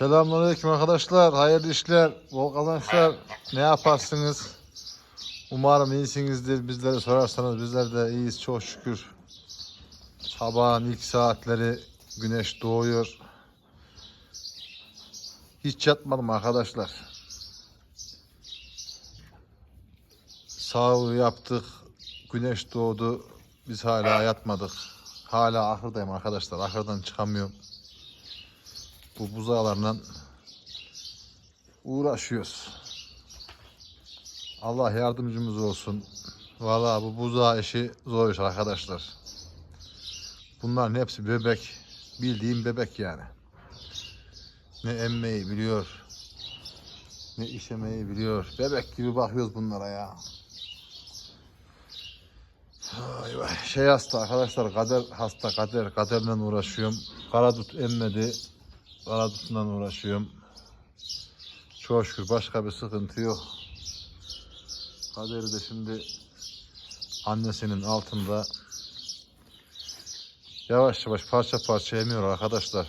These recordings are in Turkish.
Selamünaleyküm arkadaşlar. Hayırlı işler, bol kazançlar. Ne yaparsınız? Umarım iyisinizdir. Bizleri sorarsanız bizler de iyiyiz çok şükür. Sabahın ilk saatleri güneş doğuyor. Hiç yatmadım arkadaşlar. Sahur yaptık. Güneş doğdu. Biz hala yatmadık. Hala ahırdayım arkadaşlar. Ahırdan çıkamıyorum bu buzağlarla uğraşıyoruz. Allah yardımcımız olsun. Vallahi bu buzağı işi zor iş arkadaşlar. Bunların hepsi bebek. Bildiğim bebek yani. Ne emmeyi biliyor. Ne işemeyi biliyor. Bebek gibi bakıyoruz bunlara ya. Ay vay. Şey hasta arkadaşlar kader hasta kader kaderle uğraşıyorum. Karadut emmedi. Karadutundan uğraşıyorum. Çok şükür başka bir sıkıntı yok. Kaderi de şimdi annesinin altında yavaş yavaş parça parça emiyor arkadaşlar.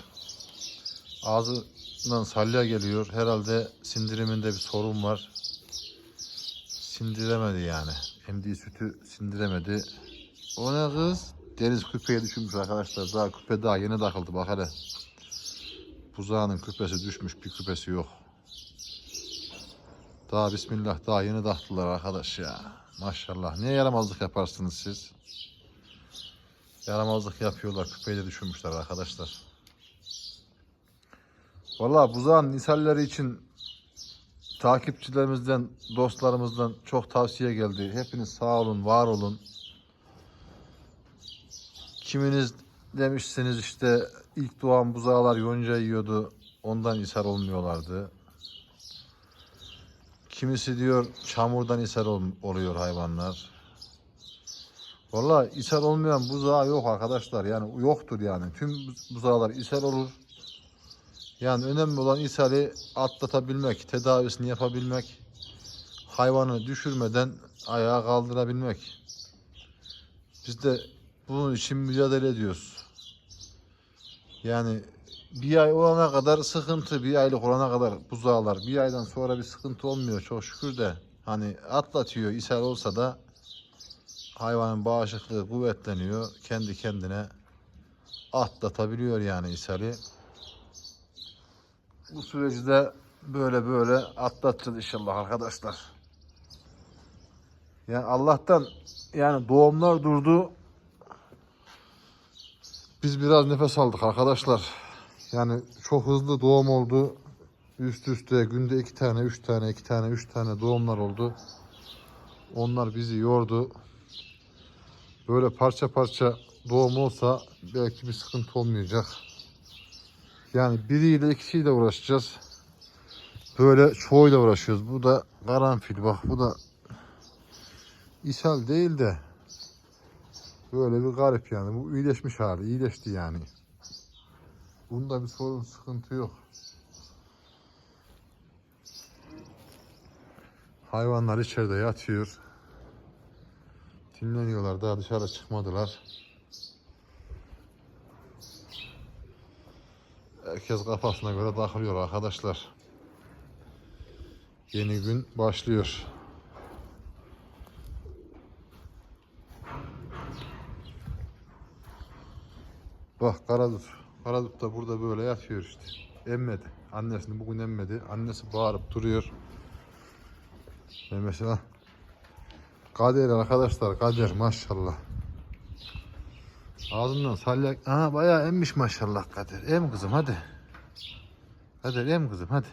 Ağzından salya geliyor. Herhalde sindiriminde bir sorun var. Sindiremedi yani. Emdiği sütü sindiremedi. O ne kız? Deniz küpeye düşmüş arkadaşlar. Daha küpe daha yeni takıldı bak hele. Buzağının küpesi düşmüş bir küpesi yok. Daha bismillah daha yeni taktılar arkadaş ya. Maşallah. Niye yaramazlık yaparsınız siz? Yaramazlık yapıyorlar. Küpeyi de düşürmüşler arkadaşlar. Vallahi buzağın ishalleri için takipçilerimizden, dostlarımızdan çok tavsiye geldi. Hepiniz sağ olun, var olun. Kiminiz demişsiniz işte ilk doğan buzağlar yonca yiyordu. Ondan ishal olmuyorlardı. Kimisi diyor çamurdan ishal ol- oluyor hayvanlar. Vallahi ishal olmayan buzağı yok arkadaşlar. Yani yoktur yani. Tüm buz- buzağlar ishal olur. Yani önemli olan ishali atlatabilmek, tedavisini yapabilmek, hayvanı düşürmeden ayağa kaldırabilmek. Biz de bunun için mücadele ediyoruz. Yani bir ay olana kadar sıkıntı, bir aylık olana kadar buzağlar. Bir aydan sonra bir sıkıntı olmuyor çok şükür de. Hani atlatıyor, ishal olsa da hayvanın bağışıklığı kuvvetleniyor. Kendi kendine atlatabiliyor yani ishali. Bu süreci de böyle böyle atlatacağız inşallah arkadaşlar. Yani Allah'tan yani doğumlar durdu. Biz biraz nefes aldık arkadaşlar. Yani çok hızlı doğum oldu. Üst üste günde iki tane, üç tane, iki tane, üç tane doğumlar oldu. Onlar bizi yordu. Böyle parça parça doğum olsa belki bir sıkıntı olmayacak. Yani biriyle ikisiyle uğraşacağız. Böyle çoğuyla uğraşıyoruz. Bu da karanfil bak bu da ishal değil de Böyle bir garip yani. Bu iyileşmiş hali. iyileşti yani. Bunda bir sorun sıkıntı yok. Hayvanlar içeride yatıyor. Dinleniyorlar. Daha dışarı çıkmadılar. Herkes kafasına göre takılıyor arkadaşlar. Yeni gün başlıyor. Bak Karadut. Karadut da burada böyle yatıyor işte. Emmedi. Annesini bugün emmedi. Annesi bağırıp duruyor. Ve mesela Kader arkadaşlar Kader maşallah. Ağzından salyak. Aha bayağı emmiş maşallah Kader. Em kızım hadi. Kader em kızım hadi.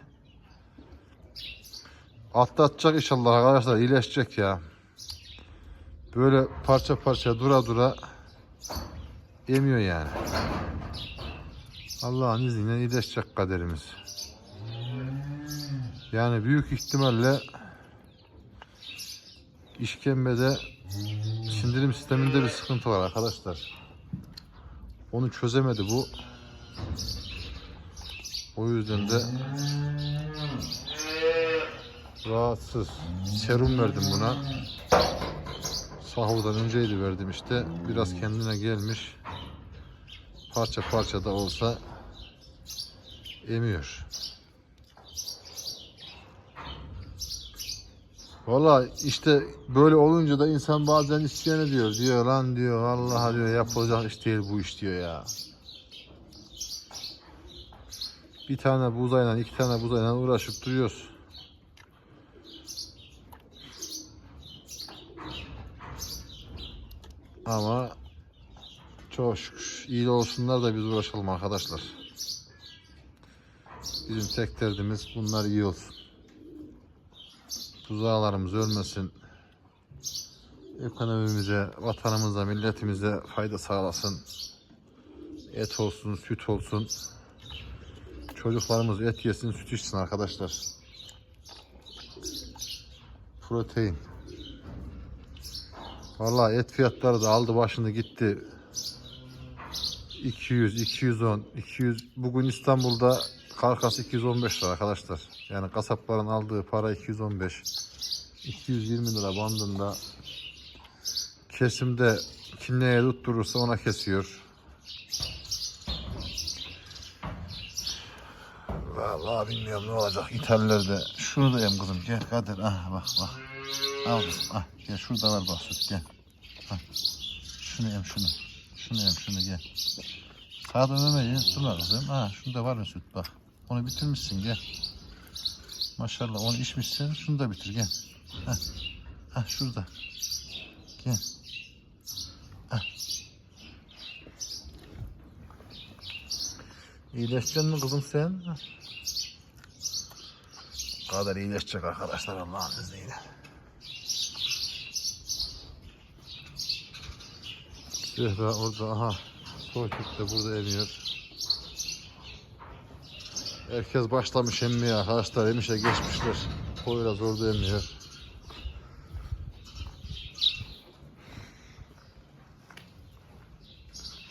Atlatacak inşallah arkadaşlar iyileşecek ya. Böyle parça parça dura dura emiyor yani. Allah'ın izniyle iyileşecek kaderimiz. Yani büyük ihtimalle işkembede sindirim sisteminde bir sıkıntı var arkadaşlar. Onu çözemedi bu. O yüzden de rahatsız. Serum verdim buna. Sahurdan önceydi verdim işte. Biraz kendine gelmiş. Parça parça da olsa emiyor. Valla işte böyle olunca da insan bazen isyan ediyor. Diyor lan diyor Allah diyor yapılacak iş değil bu iş diyor ya. Bir tane buzayla iki tane buzayla uğraşıp duruyoruz. Ama çok şükür iyi olsunlar da biz uğraşalım arkadaşlar. Bizim tek derdimiz bunlar iyi olsun. Buzağlarımız ölmesin. Ekonomimize, vatanımıza, milletimize fayda sağlasın. Et olsun, süt olsun. Çocuklarımız et yesin, süt içsin arkadaşlar. Protein. Vallahi et fiyatları da aldı başını gitti. 200, 210, 200. Bugün İstanbul'da karkas 215 lira arkadaşlar. Yani kasapların aldığı para 215. 220 lira bandında. Kesimde kim neye tutturursa ona kesiyor. Vallahi bilmiyorum ne olacak İtalya'da. Şuradayım kızım gel Kadir. Ah bak bak. Al kızım ah gel şurada var bak süt gel. Ah. Şunu yem şunu. Şunu yem şunu gel. Sağda Mehmet'in su var kızım. Ha şunda var mı süt bak. Onu bitirmişsin gel. Maşallah onu içmişsin. Şunu da bitir gel. Ha. Ha şurada. Gel. Ha. İyileşeceksin mi kızım sen? Ha. kadar iyileşecek arkadaşlar Allah'ın izniyle. Zehra orada aha. Soğukut da burada emiyor. Herkes başlamış emmeye arkadaşlar emişe geçmişler. Poyraz orada emiyor.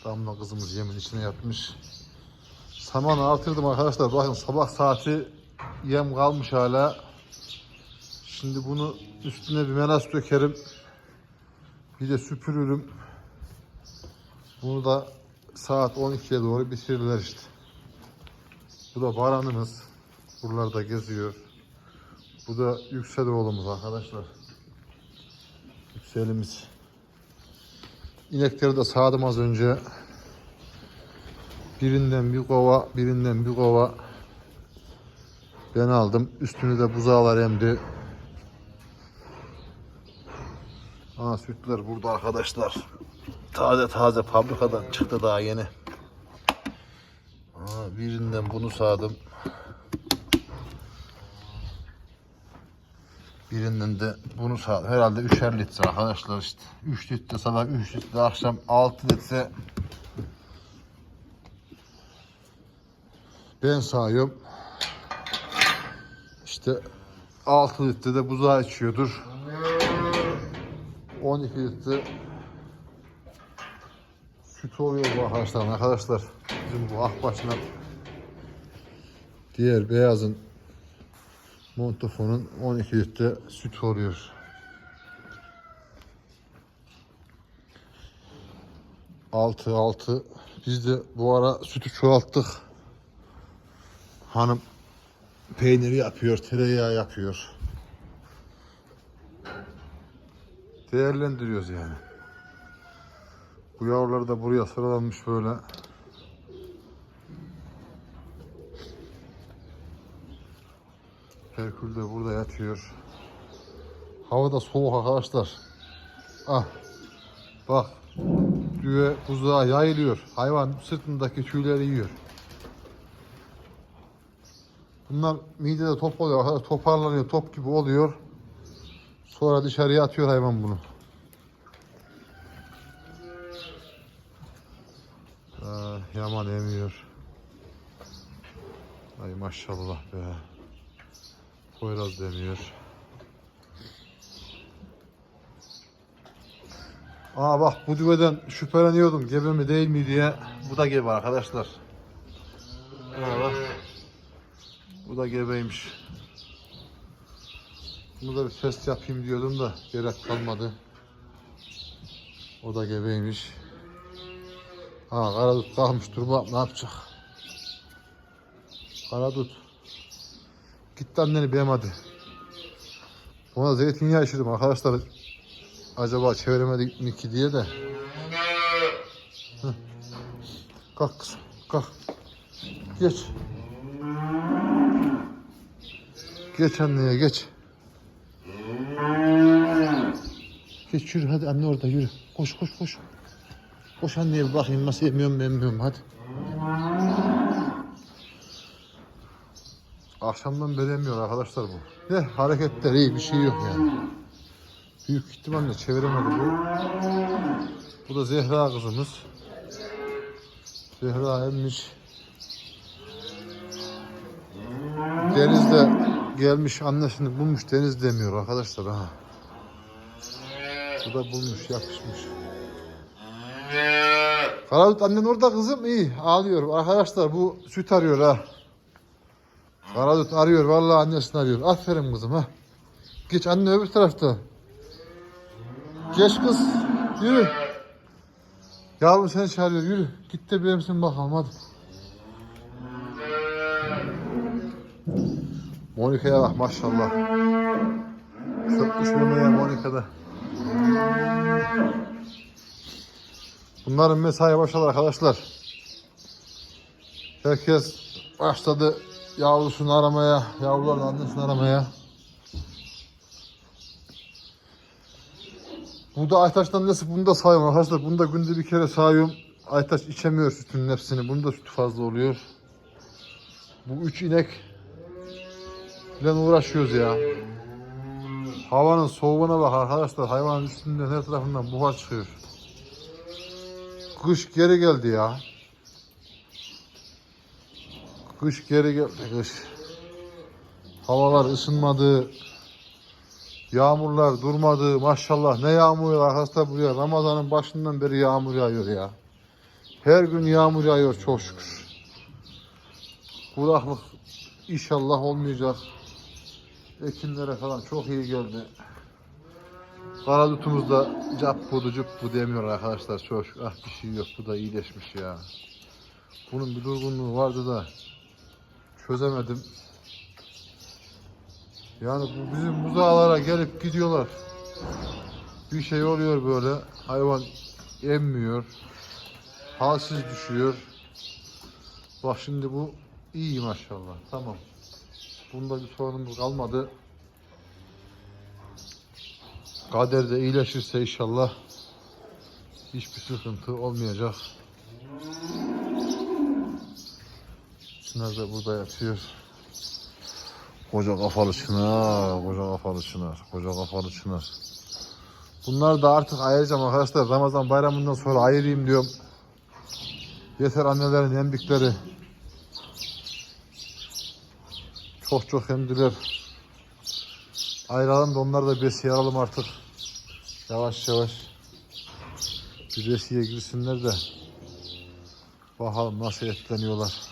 Damla kızımız yemin içine yatmış. Samanı artırdım arkadaşlar. Bakın sabah saati yem kalmış hala. Şimdi bunu üstüne bir menas dökerim. Bir de süpürürüm. Bunu da saat 12'ye doğru bitirirler işte. Bu da baranımız. Buralarda geziyor. Bu da Yüksel oğlumuz arkadaşlar. Yükselimiz. İnekleri de sağdım az önce. Birinden bir kova, birinden bir kova. Ben aldım. Üstünü de buzağlar emdi. Aa sütler burada arkadaşlar. Taze taze fabrikadan çıktı daha yeni. Aa, birinden bunu sağdım. Birinden de bunu sağdım. Herhalde üçer litre arkadaşlar işte. 3 litre sabah 3 litre akşam 6 litre ben sağıyorum. İşte 6 litre de buzağı içiyordur. 12 litre süt oluyor bu arkadaşlar. Arkadaşlar bizim bu akbaşla diğer beyazın montofonun 12 litre süt oluyor. Altı altı. Biz de bu ara sütü çoğalttık. Hanım peyniri yapıyor, tereyağı yapıyor. Değerlendiriyoruz yani. Bu yavrular da buraya sıralanmış böyle. Herkül de burada yatıyor. Hava da soğuk arkadaşlar. Ah. Bak. Düve buzağa yayılıyor. Hayvan sırtındaki tüyleri yiyor. Bunlar midede top oluyor. Toparlanıyor. Top gibi oluyor. Sonra dışarıya atıyor hayvan bunu. Ah, yaman emiyor. Ay maşallah be. Poyraz demiyor. Aa bak bu düveden şüpheleniyordum gebe mi değil mi diye. Bu da gebe arkadaşlar. Aa bak. Bu da gebeymiş. Bunu da bir test yapayım diyordum da gerek kalmadı. O da gebeymiş. Ha karadut kalmış dur bak ne yapacak. Kara tut. Git anneni beğen hadi. Ona zeytinyağı içirdim arkadaşlar. Acaba çeviremedik mi ki diye de. Kalk kızım kalk. Geç. Geç anneye geç. Geç yürü hadi anne orada yürü. Koş koş koş. Koş anneye bir bakayım nasıl yemiyorum yemiyorum hadi. Akşamdan beri arkadaşlar bu. Ne hareketler iyi bir şey yok yani. Büyük ihtimalle çeviremedi bu. Bu da Zehra kızımız. Zehra emmiş. Denizde gelmiş annesini bulmuş deniz demiyor arkadaşlar ha. Bu da bulmuş yapışmış. Karadut annen orada kızım iyi ağlıyor. Arkadaşlar bu süt arıyor ha. Karadut arıyor vallahi annesini arıyor. Aferin kızım ha. Geç anne öbür tarafta. Geç kız yürü. Yavrum seni çağırıyor yürü. Git de benimsin bakalım hadi. Monika'ya bak maşallah. Çökmüş memeye Monika'da. Bunların mesai başladı arkadaşlar. Herkes başladı yavrusunu aramaya, yavruların annesini aramaya. Bu da Aytaş'tan nasıl bunu da sayıyorum arkadaşlar. Bunu da günde bir kere sayıyorum. Aytaş içemiyor sütünün hepsini. Bunun da sütü fazla oluyor. Bu üç inek ile uğraşıyoruz ya. Havanın soğuğuna bak arkadaşlar. Hayvanın üstünden her tarafından buhar çıkıyor. Kış geri geldi ya. Kış geri geldi kış. Havalar ısınmadı. Yağmurlar durmadı. Maşallah ne yağmur arkadaşlar buraya. Ramazanın başından beri yağmur yağıyor ya. Her gün yağmur yağıyor çok şükür. Kuraklık inşallah olmayacak. Ekinlere falan çok iyi geldi. Karadutumuz da cap budu cup bu demiyor arkadaşlar çok. Ah bir şey yok bu da iyileşmiş ya. Bunun bir durgunluğu vardı da çözemedim. Yani bu bizim buzağlara gelip gidiyorlar. Bir şey oluyor böyle. Hayvan emmiyor. Halsiz düşüyor. Bak şimdi bu iyi maşallah. Tamam. Bunda bir sorunumuz kalmadı. Kader de iyileşirse inşallah hiçbir sıkıntı olmayacak. Çınar da burada yatıyor. Koca kafalı çınar, koca kafalı çınar, koca kafalı çınar. Bunlar da artık ayıracağım arkadaşlar. Ramazan bayramından sonra ayırayım diyorum. Yeter annelerin emdikleri. Çok çok emdiler. Ayıralım da onları da besiye alalım artık. Yavaş yavaş. Bir besiye girsinler de. Bakalım nasıl etleniyorlar.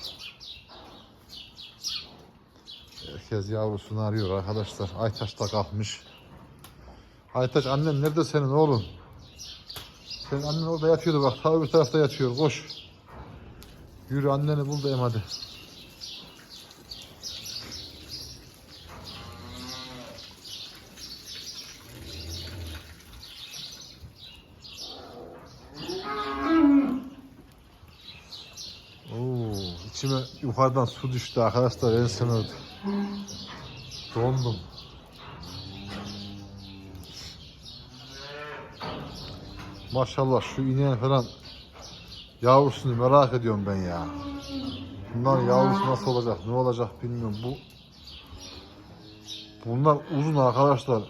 Herkes yavrusunu arıyor arkadaşlar. Aytaş da kalkmış. Aytaş annen nerede senin oğlum? Senin annen orada yatıyordu bak. Ta öbür tarafta yatıyor. Koş. Yürü anneni bul da em hadi. İçime yukarıdan su düştü arkadaşlar en sevmedi. Dondum. Maşallah şu ineğin falan yavrusunu merak ediyorum ben ya. Bunlar yavrusu nasıl olacak, ne olacak bilmiyorum. Bu Bunlar uzun arkadaşlar.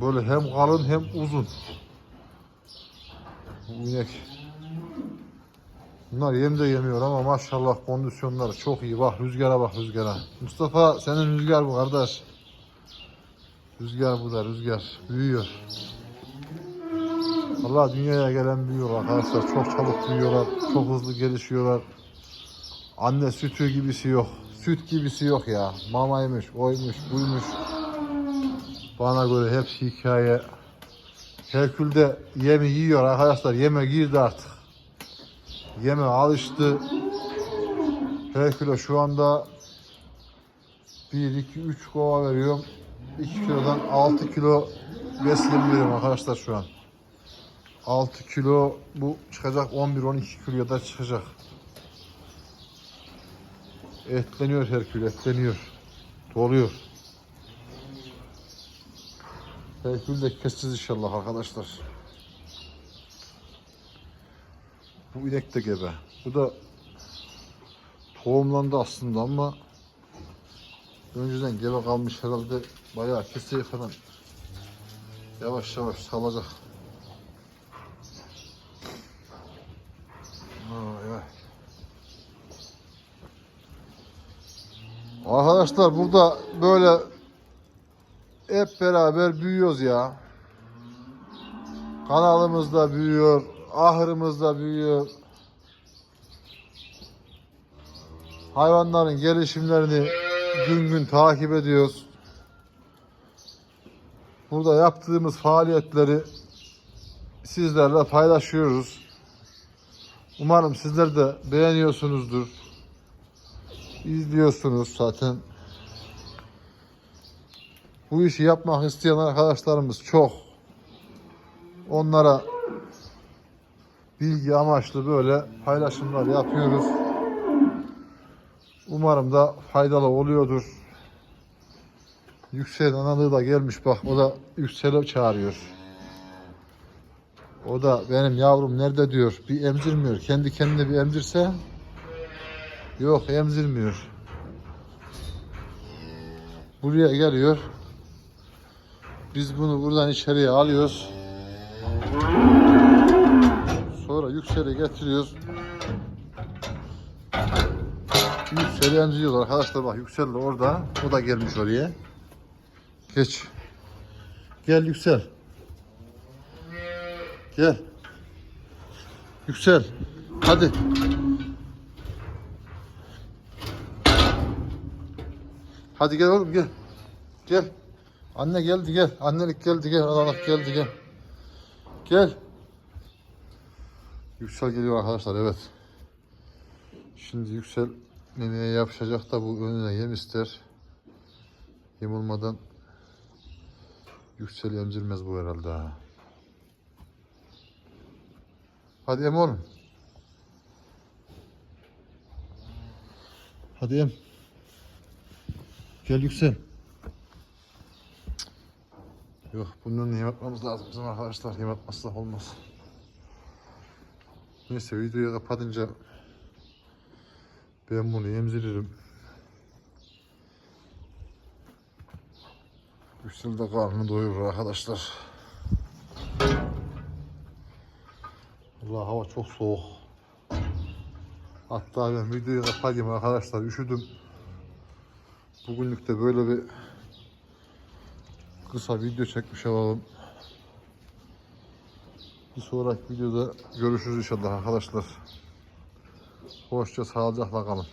Böyle hem kalın hem uzun. Bu inek. Bunlar yem de yemiyor ama maşallah kondisyonları çok iyi. Bak rüzgara bak rüzgara. Mustafa senin rüzgar bu kardeş. Rüzgar bu da rüzgar. Büyüyor. Allah dünyaya gelen büyüyor arkadaşlar. Çok çabuk büyüyorlar. Çok hızlı gelişiyorlar. Anne sütü gibisi yok. Süt gibisi yok ya. Mamaymış, oymuş, buymuş. Bana göre hepsi hikaye. Herkül de yemi yiyor arkadaşlar. Yeme girdi artık. Yeme alıştı. Herkül'e şu anda 1, 2, 3 kova veriyorum. 2 kilodan 6 kilo besin veriyorum arkadaşlar şu an. 6 kilo bu çıkacak 11-12 kiloya da çıkacak. Etleniyor her kilo etleniyor. Doluyor. Her kilo de keseceğiz inşallah arkadaşlar. Bu inek de gebe. Bu da tohumlandı aslında ama önceden gebe kalmış herhalde bayağı keseye falan yavaş yavaş salacak. Arkadaşlar burada böyle hep beraber büyüyoruz ya. Kanalımız da büyüyor, ahırımız da büyüyor. Hayvanların gelişimlerini gün gün takip ediyoruz. Burada yaptığımız faaliyetleri sizlerle paylaşıyoruz. Umarım sizler de beğeniyorsunuzdur. İzliyorsunuz zaten. Bu işi yapmak isteyen arkadaşlarımız çok. Onlara bilgi amaçlı böyle paylaşımlar yapıyoruz. Umarım da faydalı oluyordur. Yüksel analığı da gelmiş bak o da Yüksel'i çağırıyor. O da benim yavrum nerede diyor. Bir emzirmiyor. Kendi kendine bir emzirse yok emzirmiyor. Buraya geliyor. Biz bunu buradan içeriye alıyoruz. Sonra Yüksel'e getiriyoruz. Yüksel'i emziriyoruz arkadaşlar bak Yüksel orada. O da gelmiş oraya. Geç. Gel Yüksel. Gel. Yüksel. Hadi. Hadi gel oğlum gel. Gel. Anne geldi gel. Annelik geldi gel. Analık geldi gel. Gel. Yüksel geliyor arkadaşlar evet. Şimdi Yüksel neneye yapışacak da bu önüne yem ister. Yem olmadan Yüksel emzirmez bu herhalde ha. Hadi em oğlum. Hadi em. Gel Yüksel. Yok bunun yem atmamız lazım bizim arkadaşlar. Yem atmazsa olmaz. Neyse videoyu kapatınca ben bunu emziririm. Yüksel de karnını doyurur arkadaşlar. Allah hava çok soğuk. Hatta ben videoyu kapatayım arkadaşlar. Üşüdüm. Bugünlük de böyle bir kısa video çekmiş olalım. Bir sonraki videoda görüşürüz inşallah arkadaşlar. Hoşça sağlıcakla kalın.